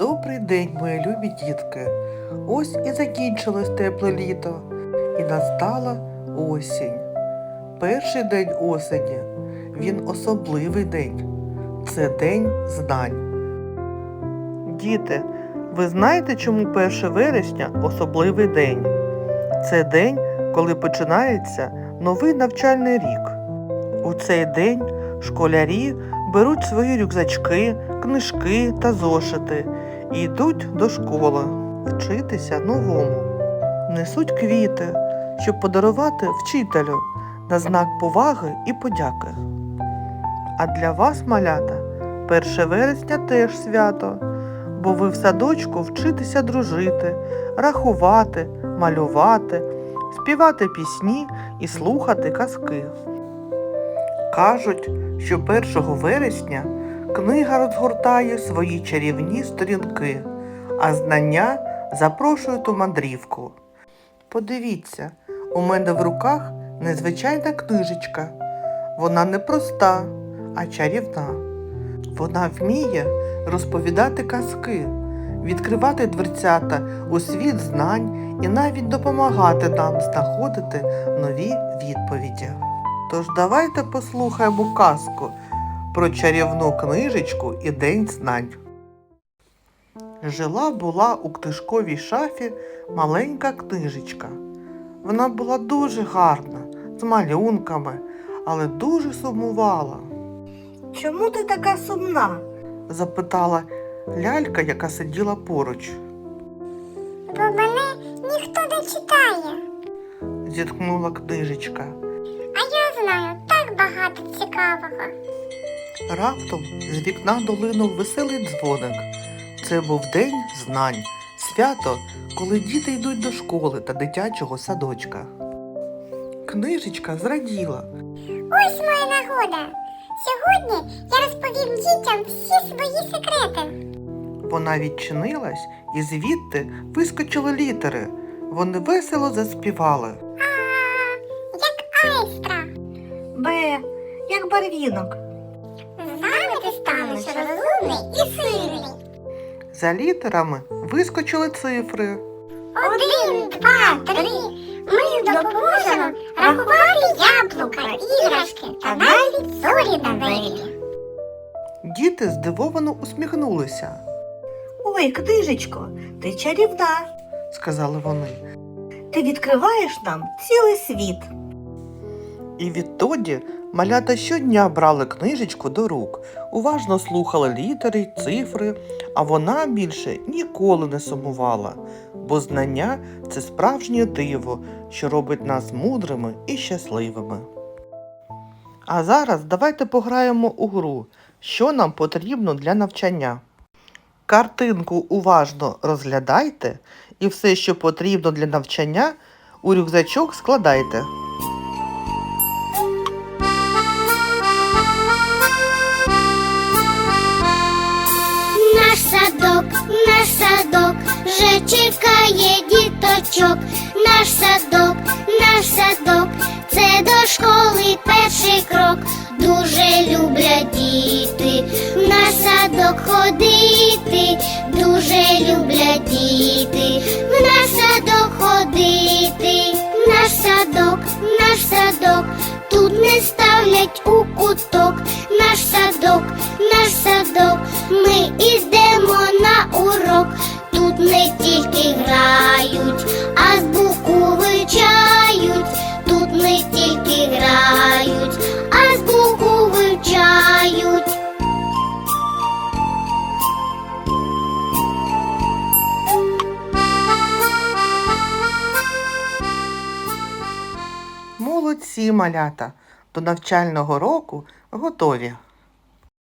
Добрий день, мої любі дітки. Ось і закінчилось тепле літо, і настала осінь. Перший день осені. Він особливий день. Це день знань. Діти, ви знаєте, чому 1 вересня особливий день? Це день, коли починається новий навчальний рік. У цей день школярі беруть свої рюкзачки, книжки та зошити і йдуть до школи вчитися новому. Несуть квіти, щоб подарувати вчителю на знак поваги і подяки. А для вас, малята, 1 вересня теж свято, бо ви в садочку вчитеся дружити, рахувати, малювати, співати пісні і слухати казки. Кажуть, що 1 вересня книга розгортає свої чарівні сторінки, а знання запрошують у мандрівку. Подивіться, у мене в руках незвичайна книжечка. Вона не проста, а чарівна. Вона вміє розповідати казки, відкривати дверцята у світ знань і навіть допомагати нам знаходити нові відповіді. Тож давайте послухаємо казку про чарівну книжечку і День знань. Жила була у книжковій шафі маленька книжечка. Вона була дуже гарна, з малюнками, але дуже сумувала. Чому ти така сумна? запитала лялька, яка сиділа поруч. бо мене ніхто не читає. Зітхнула книжечка. Знаю так багато цікавого. Раптом з вікна долинув веселий дзвоник. Це був день знань, свято, коли діти йдуть до школи та дитячого садочка. Книжечка зраділа. Ось моя нагода. Сьогодні я розповім дітям всі свої секрети. Вона відчинилась і звідти вискочили літери. Вони весело заспівали. А, як айстра. Б, як барвінок. З нами ти станеш розумний і сильний. За літерами вискочили цифри. Один, два, три. Ми допоможемо рахувати яблука, іграшки та навіть зорі на небі. Діти здивовано усміхнулися, Ой, книжечко, ти чарівна. сказали вони. Ти відкриваєш нам цілий світ. І відтоді малята щодня брали книжечку до рук, уважно слухали літери цифри, а вона більше ніколи не сумувала, бо знання це справжнє диво, що робить нас мудрими і щасливими. А зараз давайте пограємо у гру, що нам потрібно для навчання. Картинку уважно розглядайте і все, що потрібно для навчання, у рюкзачок складайте. Вже чекає діточок. Наш садок, наш садок, це до школи перший крок. Дуже люблять діти, в наш садок ходити, дуже люблять діти, в наш садок ходити, наш садок, наш садок, тут не ставлять у куток, наш садок, наш садок, ми ідемо на урок. Молодці, малята! До навчального року готові.